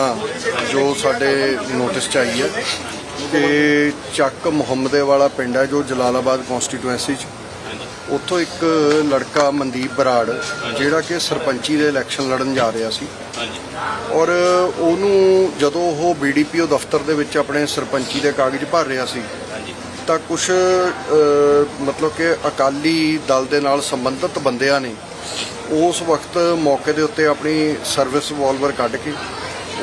ਸੂਚਨਾ ਜੋ ਸਾਡੇ ਨੋਟਿਸ 'ਚ ਆਈ ਹੈ ਕਿ ਚੱਕ ਮੁਹੰਮਦੇ ਵਾਲਾ ਪਿੰਡ ਹੈ ਜੋ ਜਲਾਲਾਬਾਦ ਕਨਸਟੀਟੂਐਂਸੀ 'ਚ। ਉੱਥੋਂ ਇੱਕ ਲੜਕਾ ਮਨਦੀਪ ਬਰਾੜ, ਜਿਹੜਾ ਕਿ ਸਰਪੰਚੀ ਦੇ ਇਲੈਕਸ਼ਨ ਲੜਨ ਜਾ ਰਿਹਾ ਸੀ। ਔਰ ਉਹਨੂੰ ਜਦੋਂ ਉਹ ਬੀਡੀਪੀਓ ਦਫ਼ਤਰ ਦੇ ਵਿੱਚ ਆਪਣੇ ਸਰਪੰਚੀ ਦੇ ਕਾਗਜ਼ ਭਰ ਰਿਹਾ ਸੀ, ਤਾਂ ਕੁਝ ਮਤਲਬ ਕਿ ਅਕਾਲੀ ਦਲ ਦੇ ਨਾਲ ਸੰਬੰਧਿਤ ਬੰਦਿਆਂ ਨੇ ਉਸ ਵਕਤ ਮੌਕੇ ਦੇ ਉੱਤੇ ਆਪਣੀ ਸਰਵਿਸ ਰਿਵਾਲਵਰ ਕੱਢ ਕੇ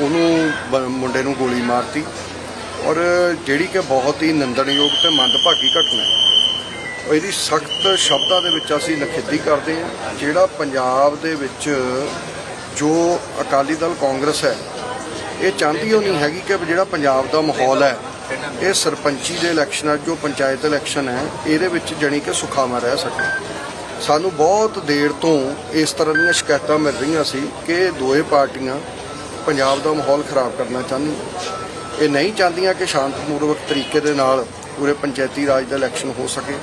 ਉਹਨੂੰ ਬ- ਮੁੰਡੇ ਨੂੰ ਗੋਲੀ ਮਾਰਤੀ। ਔਰ ਜਿਹੜੀ ਕਿ ਬਹੁਤ ਹੀ ਨਿੰਦਣਯੋਗ ਤੇ ਮੰਦਭਾਗੀ ਘਟਨਾ ਹੈ। ਇਹਦੀ ਸਖਤ ਸ਼ਬਦਾਂ ਦੇ ਵਿੱਚ ਅਸੀਂ ਨਖੇਦੀ ਕਰਦੇ ਹਾਂ, ਜਿਹੜਾ ਪੰਜਾਬ ਦੇ ਵਿੱਚ ਜੋ ਅਕਾਲੀ ਦਲ ਕਾਂਗਰਸ ਹੈ, ਇਹ ਚਾਹੁੰਦੀ ਉਹ ਨਹੀਂ ਹੈਗੀ ਕਿ ਜਿਹੜਾ ਪੰਜਾਬ ਦਾ ਮਾਹੌਲ ਹੈ, ਇਹ ਸਰਪੰਚੀ ਦੇ ਇਲੈਕਸ਼ਨ, ਜੋ ਪੰਚਾਇਤ ਇਲੈਕਸ਼ਨ ਹੈ, ਇਹਦੇ ਵਿੱਚ ਜਣੀ ਕਿ ਸੁਖਾਵਾਂ ਰਹਿ ਸਕੇ ਸਾਨੂੰ ਬਹੁਤ ਦੇਰ ਤੋਂ ਇਸ ਤਰ੍ਹਾਂ ਦੀਆਂ ਸ਼ਿਕਾਇਤਾਂ ਮਿਲ ਰਹੀਆਂ ਸੀ ਕਿ ਇਹ ਦੋਏ ਪਾਰਟੀਆਂ ਪੰਜਾਬ ਦਾ ਮਾਹੌਲ ਖਰਾਬ ਕਰਨਾ ਚਾਹੁੰਦੀਆਂ ਇਹ ਨਹੀਂ ਚਾਹੁੰਦੀਆਂ ਕਿ ਸ਼ਾਂਤਪੂਰਵਕ ਤਰੀਕੇ ਦੇ ਨਾਲ ਪੂਰੇ ਪੰਚਾਇਤੀ ਰਾਜ ਦਾ ਇਲੈਕਸ਼ਨ ਹੋ ਸਕੇ।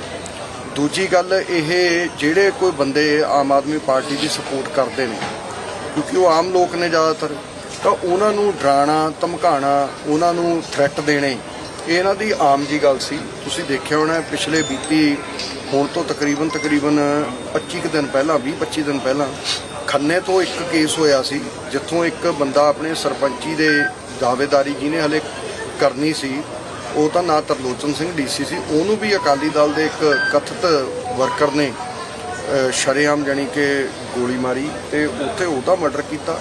ਦੂਜੀ ਗੱਲ, ਇਹ ਜਿਹੜੇ ਕੋਈ ਬੰਦੇ ਆਮ ਆਦਮੀ ਪਾਰਟੀ ਦੀ ਸਪੋਰਟ ਕਰਦੇ ਨੇ, ਕਿਉਂਕਿ ਉਹ ਆਮ ਲੋਕ ਨੇ ਜ਼ਿਆਦਾਤਰ, ਤਾਂ ਉਹਨਾਂ ਨੂੰ ਡਰਾਣਾ ਧਮਕਾਣਾ ਉਹਨਾਂ ਨੂੰ ਥ੍ਰੈਟ ਦੇਣੇ, ਇਹ ਇਹਨਾਂ ਦੀ ਆਮ ਜੀ ਗੱਲ ਸੀ। ਤੁਸੀਂ ਦੇਖਿਆ ਹੋਣਾ, ਪਿਛਲੇ ਬੀਤੀ ਹੁਣ ਤੋਂ ਤਕਰੀਬਨ ਤਕਰੀਬਨ 25 ਕੁ ਦਿਨ ਪਹਿਲਾਂ 20 25 ਦਿਨ ਪਹਿਲਾਂ ਖੰਨੇ ਤੋਂ ਇੱਕ ਕੇਸ ਹੋਇਆ ਸੀ ਜਿੱਥੋਂ ਇੱਕ ਬੰਦਾ ਆਪਣੇ ਸਰਪੰਚੀ ਦੇ ਦਾਅਵੇਦਾਰੀ ਜਿਹਨੇ ਹਲੇ ਕਰਨੀ ਸੀ ਉਹ ਤਾਂ ਨਾ ਤਰਲੋਚਨ ਸਿੰਘ ਡੀਸੀ ਸੀ ਉਹਨੂੰ ਵੀ ਅਕਾਲੀ ਦਲ ਦੇ ਇੱਕ ਕਥਿਤ ਵਰਕਰ ਨੇ ਸ਼ਰੇਆਮ ਜਾਣੀ ਕਿ ਗੋਲੀ ਮਾਰੀ ਤੇ ਉੱਥੇ ਉਹਦਾ ਮਰਡਰ ਕੀਤਾ।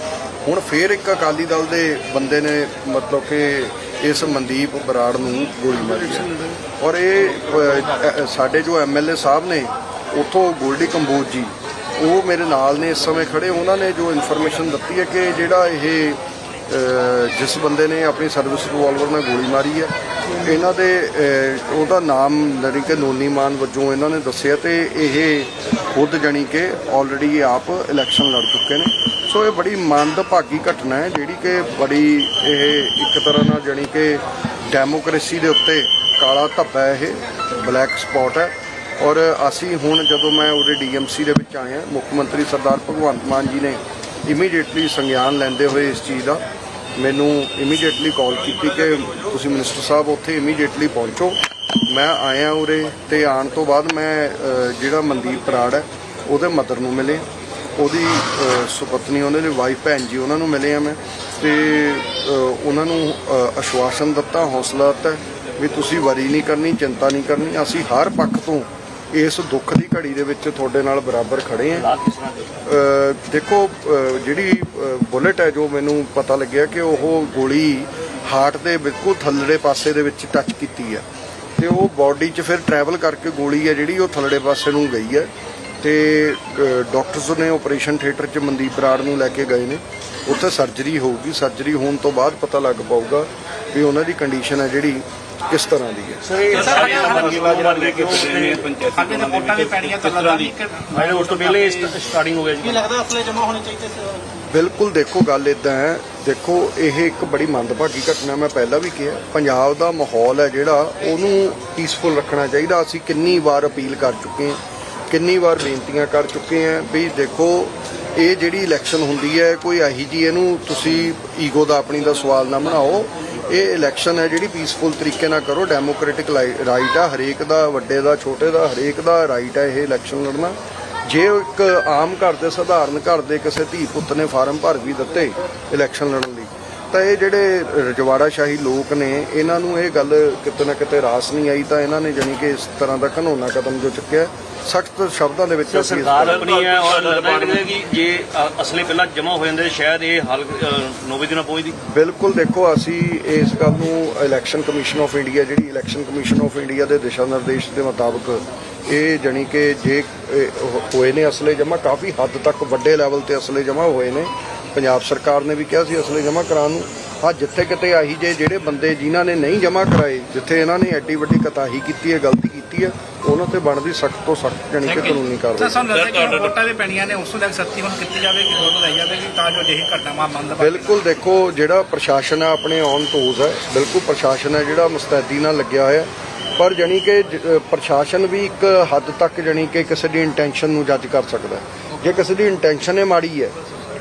ਹੁਣ ਫੇਰ ਇੱਕ ਅਕਾਲੀ ਦਲ ਦੇ ਬੰਦੇ ਨੇ ਮਤਲਬ ਕਿ ਇਸ ਮਨਦੀਪ ਬਰਾੜ ਨੂੰ ਗੋਲੀ ਮਾਰੀ ਹੈ। ਔਰ ਇਹ ਅ, ਅ, ਸਾਡੇ ਜੋ ਐਮਐਲਏ ਸਾਹਿਬ ਨੇ ਉਥੋਂ ਗੋਲਡੀ ਕੰਬੋਜ ਜੀ ਉਹ ਮੇਰੇ ਨਾਲ ਨੇ ਇਸ ਸਮੇਂ ਖੜੇ। ਉਹਨਾਂ ਨੇ ਜੋ ਇਨਫੋਰਮੇਸ਼ਨ ਦਿੱਤੀ ਹੈ ਕਿ ਜਿਹੜਾ ਇਹ ਜਿਸ ਬੰਦੇ ਨੇ ਆਪਣੀ ਸਰਵਿਸ ਰਿਵਾਲਵਰ ਨਾਲ ਗੋਲੀ ਮਾਰੀ ਹੈ, ਇਹਨਾਂ ਦੇ ਉਹਦਾ ਨਾਮ ਲੜੀ ਕਿ ਨੋਨੀ ਮਾਨ ਵਜੋਂ ਇਹਨਾਂ ਨੇ ਦੱਸਿਆ ਤੇ ਇਹ ਖੁਦ ਜਾਣੀ ਕਿ ਆਲਰੇਡੀ ਆਪ ਇਲੈਕਸ਼ਨ ਲੜ ਚੁੱਕੇ ਨੇ। ਸੋ ਇਹ ਬੜੀ ਮੰਦਭਾਗੀ ਘਟਨਾ ਹੈ, ਜਿਹੜੀ ਕਿ ਬੜੀ ਇਹ ਇੱਕ ਤਰ੍ਹਾਂ ਨਾਲ ਜਾਣੀ ਕਿ ਡੈਮੋਕ੍ਰੇਸੀ ਦੇ ਉੱਤੇ ਕਾਲਾ ਧੱਬਾ ਇਹ ਬਲੈਕ ਸਪੌਟ ਹੈ। ਔਰ ਅਸੀਂ ਹੁਣ ਜਦੋਂ ਮੈਂ ਉਹਦੇ ਡੀਐਮਸੀ ਦੇ ਵਿੱਚ ਆਇਆ, ਮੁੱਖ ਮੰਤਰੀ ਸਰਦਾਰ ਭਗਵੰਤ ਮਾਨ ਜੀ ਨੇ ਇਮੀਡੀਏਟਲੀ ਸੰਗਿਆਨ ਲੈਂਦੇ ਹੋਏ ਇਸ ਚੀਜ਼ ਦਾ, ਮੈਨੂੰ ਇਮੀਡੀਏਟਲੀ ਕਾਲ ਕੀਤੀ ਕਿ ਤੁਸੀਂ ਮਿਨਿਸਟਰ ਸਾਹਿਬ ਉੱਥੇ ਇਮੀਡੀਏਟਲੀ ਪਹੁੰਚੋ। ਮੈਂ ਆਇਆ ਉਰੇ ਤੇ ਆਉਣ ਤੋਂ ਬਾਅਦ ਮੈਂ ਜਿਹੜਾ ਮਨਦੀਪ ਬਰਾੜ ਹੈ, ਉਹਦੇ ਮਦਰ ਨੂੰ ਮਿਲੇ। ਉਹਦੀ ਸੁਪਤਨੀ ਉਹਨਾਂ ਦੇ ਵਾਈਫ ਭੈਣ ਜੀ, ਉਹਨਾਂ ਨੂੰ ਮਿਲੇ ਆ ਮੈਂ। ਤੇ ਉਹਨਾਂ ਨੂੰ ਅਸ਼ਵਾਸਨ ਦਿੱਤਾ, ਹੌਸਲਾ ਦਿੱਤਾ ਵੀ ਤੁਸੀਂ ਵਰੀ ਨਹੀਂ ਕਰਨੀ, ਚਿੰਤਾ ਨਹੀਂ ਕਰਨੀ। ਅਸੀਂ ਹਰ ਪੱਖ ਤੋਂ ਇਸ ਦੁੱਖ ਦੀ ਘੜੀ ਦੇ ਵਿੱਚ ਤੁਹਾਡੇ ਨਾਲ ਬਰਾਬਰ ਖੜੇ ਹਾਂ। ਦੇਖੋ ਜਿਹੜੀ ਬੁਲੇਟ ਹੈ ਜੋ ਮੈਨੂੰ ਪਤਾ ਲੱਗਿਆ ਕਿ ਉਹ ਗੋਲੀ ਹਾਰਟ ਦੇ ਬਿਲਕੁਲ ਥੱਲੜੇ ਪਾਸੇ ਦੇ ਵਿੱਚ ਟੱਚ ਕੀਤੀ ਹੈ। ਤੇ ਉਹ ਬਾਡੀ 'ਚ ਫਿਰ ਟਰੈਵਲ ਕਰਕੇ ਗੋਲੀ ਹੈ ਜਿਹੜੀ, ਉਹ ਥੱਲੜੇ ਪਾਸੇ ਨੂੰ ਗਈ ਹੈ। ਤੇ ਡਾਕਟਰਸ ਨੇ ਆਪਰੇਸ਼ਨ ਥੀਏਟਰ 'ਚ ਮਨਦੀਪ ਬਰਾੜ ਨੂੰ ਲੈ ਕੇ ਗਏ ਨੇ। ਉੱਥੇ ਸਰਜਰੀ ਹੋਊਗੀ। ਸਰਜਰੀ ਹੋਣ ਤੋਂ ਬਾਅਦ ਪਤਾ ਲੱਗ ਪਾਊਗਾ ਵੀ ਉਹਨਾਂ ਦੀ ਕੰਡੀਸ਼ਨ ਹੈ ਜਿਹੜੀ। ਕਿਸ ਤਰ੍ਹਾਂ ਦੀ ਹੈ? ਸਰ ਇਹ ਸਾਰੀਆਂ ਮੰਗੀਆਂ ਜਿਹੜਾ ਲੈ ਕੇ ਪੰਚਾਇਤੀ ਅੱਗੇ ਤਾਂ ਵੋਟਾਂ ਵੀ ਪੈਣੀਆਂ ਤਾਂ ਲੱਗਦਾ ਨਹੀਂ ਕਿ ਮੈਂ ਉਸ ਤੋਂ ਪਹਿਲੇ ਸਟਾਰਟਿੰਗ ਹੋ ਗਿਆ ਕੀ ਜੀ। ਲੱਗਦਾ ਅਸਲੇ ਜਮਾ ਹੋਣੇ ਚਾਹੀਦੇ ਸੀ? ਬਿਲਕੁਲ ਦੇਖੋ ਗੱਲ ਇਦਾਂ ਹੈ। ਦੇਖੋ ਇਹ ਇੱਕ ਬੜੀ ਮੰਦਭਾਗੀ ਘਟਨਾ ਮੈਂ ਪਹਿਲਾਂ ਵੀ ਕਿਹਾ। ਪੰਜਾਬ ਦਾ ਮਾਹੌਲ ਹੈ ਜਿਹੜਾ ਉਹਨੂੰ ਪੀਸਫੁਲ ਰੱਖਣਾ ਚਾਹੀਦਾ। ਅਸੀਂ ਕਿੰਨੀ ਵਾਰ ਅਪੀਲ ਕਰ ਚੁੱਕੇ ਹਾਂ ਕਿੰਨੀ ਵਾਰ ਬੇਨਤੀਆਂ ਕਰ ਚੁੱਕੇ ਹਾਂ ਵੀ ਦੇਖੋ ਇਹ ਜਿਹੜੀ ਇਲੈਕਸ਼ਨ ਹੁੰਦੀ ਹੈ ਕੋਈ ਇਹੀ ਜੀ ਇਹਨੂੰ ਤੁਸੀਂ ਈਗੋ ਦਾ ਆਪਣੀ ਦਾ ਸਵਾਲ ਨਾ ਬਣਾਓ। ਇਹ ਇਲੈਕਸ਼ਨ ਹੈ ਜਿਹੜੀ ਪੀਸਫੁਲ ਤਰੀਕੇ ਨਾਲ ਕਰੋ ਡੈਮੋਕ੍ਰੈਟਿਕ ਰਾਈਟ ਆ, ਹਰੇਕ ਦਾ, ਵੱਡੇ ਦਾ, ਛੋਟੇ ਦਾ, ਹਰੇਕ ਦਾ ਰਾਈਟ ਹੈ ਇਹ ਇਲੈਕਸ਼ਨ ਲੜਨਾ। ਜੇ ਇੱਕ ਆਮ ਘਰ ਦੇ, ਸਧਾਰਨ ਘਰ ਦੇ ਕਿਸੇ ਧੀ ਪੁੱਤ ਨੇ ਫਾਰਮ ਭਰ ਵੀ ਦਿੱਤੇ ਇਲੈਕਸ਼ਨ ਲੜਨ ਲਈ ਤਾਂ ਇਹ ਜਿਹੜੇ ਰਜਵਾੜਾ ਸ਼ਾਹੀ ਲੋਕ ਨੇ ਇਹਨਾਂ ਨੂੰ ਇਹ ਗੱਲ ਕਿਤੇ ਨਾ ਕਿਤੇ ਰਾਸ ਨਹੀਂ ਆਈ ਤਾਂ ਇਹਨਾਂ ਨੇ ਜਾਣੀ ਕਿ ਇਸ ਤਰ੍ਹਾਂ ਦਾ ਘਨੌਣਾ ਕਦਮ ਜੋ ਚੁੱਕਿਆ ਸਖਤ ਸ਼ਬਦਾਂ ਦੇ ਵਿੱਚ ਅਸੀਂ ਸਰਕਾਰ ਆਪਣੀ ਹੈ ਔਰ ਲੱਗਦਾ ਕਿ ਜੇ ਅਸਲੇ ਪਹਿਲਾਂ ਜਮ੍ਹਾਂ ਹੋ ਜਾਂਦੇ ਸ਼ਾਇਦ ਇਹ ਹੱਲ ਨੋਵੇ ਦਿਨਾਂ ਪਹੁੰਚਦੀ ਬਿਲਕੁਲ ਦੇਖੋ ਅਸੀਂ ਇਸ ਗੱਲ ਨੂੰ ਇਲੈਕਸ਼ਨ ਕਮਿਸ਼ਨ ਆਫ ਇੰਡੀਆ ਜਿਹੜੀ ਇਲੈਕਸ਼ਨ ਕਮਿਸ਼ਨ ਆਫ ਇੰਡੀਆ ਦੇ ਦਿਸ਼ਾ ਨਿਰਦੇਸ਼ ਦੇ ਮੁਤਾਬਕ ਇਹ ਜਾਣੀ ਕਿ ਜੇ ਹੋਏ ਨੇ ਅਸਲੇ ਜਮ੍ਹਾਂ ਕਾਫੀ ਹੱਦ ਤੱਕ ਵੱਡੇ ਲੈਵਲ ਤੇ ਅਸਲੇ ਜਮ੍ਹਾਂ ਹੋਏ ਨੇ। ਪੰਜਾਬ ਸਰਕਾਰ ਨੇ ਵੀ ਕਿਹਾ ਸੀ ਅਸਲੇ ਜਮ੍ਹਾਂ ਕਰਾਉਣ ਨੂੰ ਹਾਂ ਜਿੱਥੇ ਕਿਤੇ ਆਹੀ ਜੇ ਜਿਹੜੇ ਬੰਦੇ ਜਿਨ੍ਹਾਂ ਨੇ ਨਹੀਂ ਜਮ੍ਹਾਂ ਕਰਾਏ ਜਿੱਥੇ ਇਹਨਾਂ ਨੇ ਐਡੀ ਵੱਡੀ ਕਤਾਹੀ ਕੀਤੀ ਹੈ ਗਲਤੀ ਕੀਤੀ ਹੈ ਉਹਨਾਂ ਤੇ ਬਣਦੀ ਸਖਤ ਤੋਂ ਸਖਤ ਜਾਣੀ ਕਿ ਕਾਨੂੰਨੀ ਸਰ ਕਾਰਵਾਈ ਸਾਨੂੰ ਲੱਗਦਾ ਕਿ ਵੋਟਾਂ ਵੀ ਪੈਣੀਆਂ ਨੇ ਉਸ ਤੋਂ ਲੈ ਕੇ ਸਖਤੀ ਹੁਣ ਕੀਤੀ ਜਾਵੇ ਕਿ ਹੋਰ ਵਧਾਈ ਜਾਵੇ ਕਿ ਤਾਂ ਜੋ ਅਜਿਹੀ ਘਟਨਾਵਾਂ ਮੰਦ ਬਿਲਕੁਲ ਦੇਖੋ ਜਿਹੜਾ ਪ੍ਰਸ਼ਾਸਨ ਹੈ ਆਪਣੇ ਔਨ ਟੋਜ਼ ਹੈ ਬਿਲਕੁਲ ਪ੍ਰਸ਼ਾਸਨ ਹੈ ਜਿਹੜਾ ਮੁਸਤੈਦੀ ਨਾਲ ਲੱਗਿਆ ਹੋਇਆ ਹੈ। ਪਰ ਜਾਣੀ ਕਿ ਪ੍ਰਸ਼ਾਸਨ ਵੀ ਇੱਕ ਹੱਦ ਤੱਕ ਜਾਣੀ ਕਿ ਕਿਸੇ ਦੀ ਇੰਟੈਂਸ਼ਨ ਨੂੰ ਜੱਜ ਕਰ ਸਕਦਾ ਹੈ। ਜੇ ਕਿਸੇ ਦੀ ਇੰਟੈਂਸ਼ਨ ਹੈ ਮਾੜੀ ਹੈ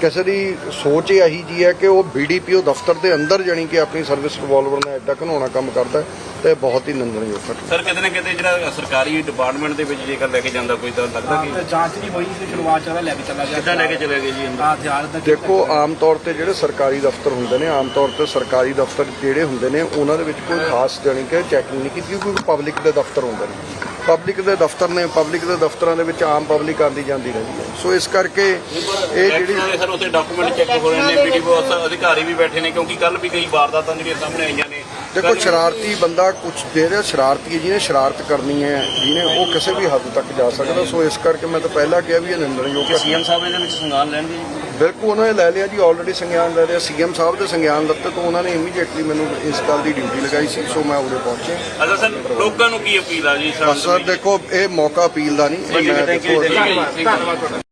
ਕਿਸੇ ਦੀ ਸੋਚ ਹੀ ਇਹੀ ਜੀ ਹੈ ਕਿ ਉਹ ਬੀਡੀਪੀਓ ਦਫ਼ਤਰ ਦੇ ਅੰਦਰ ਜਾਣੀ ਕਿ ਆਪਣੀ ਸਰਵਿਸ ਰਿਵਾਲਵਰ ਨਾਲ ਐਡਾ ਘਨਾਉਣਾ ਕੰਮ ਕਰਦਾ ਹੈ ਤੇ ਇਹ ਬਹੁਤ ਹੀ ਨਿੰਦਣਯੋਗ ਘਟਨਾ ਸਰ ਕਿਤੇ ਨਾ ਕਿਤੇ ਜਿਹੜਾ ਸਰਕਾਰੀ ਡਿਪਾਰਟਮੈਂਟ ਦੇ ਵਿੱਚ ਜੇਕਰ ਲੈ ਕੇ ਜਾਂਦਾ ਕੋਈ ਤਾਂ ਲੱਗਦਾ ਕਿ ਜਾਂਚ ਨਹੀਂ ਹੋਈ ਤੇ ਸ਼ੁਰੂਆਤ ਚ ਉਹਦਾ ਲੈ ਕੇ ਚਲਾ ਗਿਆ। ਕਿੱਦਾਂ ਲੈ ਕੇ ਚਲੇ ਗਏ ਜੀ ਅੰਦਰ? ਹਾਂ ਹਥਿਆਰ ਦਾ ਦੇਖੋ ਆਮ ਤੌਰ ਤੇ ਜਿਹੜੇ ਸਰਕਾਰੀ ਦਫ਼ਤਰ ਹੁੰਦੇ ਨੇ ਆਮ ਤੌਰ ਤੇ ਸਰਕਾਰੀ ਦਫ਼ਤਰ ਜਿਹੜੇ ਹੁੰਦੇ ਨੇ ਉਹਨਾਂ ਦੇ ਵਿੱਚ ਕੋਈ ਖਾਸ ਜਾਣੀ ਕਿ ਚੈਕਿੰਗ ਨਹੀਂ ਕੀਤੀ ਕਿਉਂਕਿ ਪਬਲਿਕ ਦੇ ਦਫ਼ਤਰ ਹੁੰਦੇ ਨੇ। ਪਬਲਿਕ ਦੇ ਦਫ਼ਤਰ ਨੇ ਪਬਲਿਕ ਦੇ ਦਫ਼ਤਰਾਂ ਦੇ ਵਿੱਚ ਆਮ ਪਬਲਿਕ ਆਉਂਦੀ ਜਾਂਦੀ ਰਹਿੰਦੀ ਹੈ। ਸੋ ਇਸ ਕਰਕੇ ਇਹ ਜਿਹੜੀ ਸਰ ਉੱਥੇ ਡਾਕੂਮੈਂਟ ਚੈੱਕ ਹੋ ਰਹੇ ਨੇ ਵੀਡੀਓ ਅਧਿਕਾਰੀ ਵੀ ਬੈਠੇ ਨੇ ਕਿਉਂਕਿ ਕੱਲ ਵੀ ਕਈ ਵਾਰਦਾਤਾਂ ਜਿਹੜੀਆਂ ਸਾਹਮਣੇ ਆਈਆਂ ਨੇ। ਦੇਖੋ ਸ਼ਰਾਰਤੀ ਬੰਦਾ ਕੁਝ ਜਿਹੜੇ ਸ਼ਰਾਰਤੀ ਹੈ, ਜਿਹਨੇ ਸ਼ਰਾਰਤ ਕਰਨੀ ਹੈ ਜਿਹਨੇ ਉਹ ਕਿਸੇ ਵੀ ਹੱਦ ਤੱਕ ਜਾ ਸਕਦਾ। ਸੋ ਇਸ ਕਰਕੇ ਮੈਂ ਤਾਂ ਪਹਿਲਾਂ ਕਿਹਾ ਵੀ ਇਹ ਨਿੰਦਣਯੋਗ ਕਿ ਘਟਨਾ ਸੀਐਮ ਸਾਹਿਬ ਇਹਦੇ ਵਿੱਚ ਸੰਗਾਨ ਲੈਣਗੇ ਬਿਲਕੁਲ ਉਹਨਾਂ ਨੇ ਲੈ ਲਿਆ ਜੀ ਆਲਰੇਡੀ ਸੰਗਿਆਨ ਲੈ ਲਿਆ। ਸੀਐਮ ਸਾਹਿਬ ਦੇ ਸੰਗਿਆਨ ਲੱਤੇ ਤੋਂ ਉਹਨਾਂ ਨੇ ਇਮੀਡੀਏਟਲੀ ਮੈਨੂੰ ਇਸ ਗੱਲ ਦੀ ਡਿਊਟੀ ਲਗਾਈ ਸੀ ਸੋ ਮੈਂ ਉਰੇ ਅੱਛਾ ਸਰ ਲੋਕਾਂ ਨੂੰ ਕੀ ਅਪੀਲ ਆ ਜੀ? ਸਰ ਦੇਖੋ ਇਹ ਮੌਕਾ ਅਪੀਲ ਦਾ ਨਹੀਂ ਇਹ ਮੈਂ ਦੇਖੋ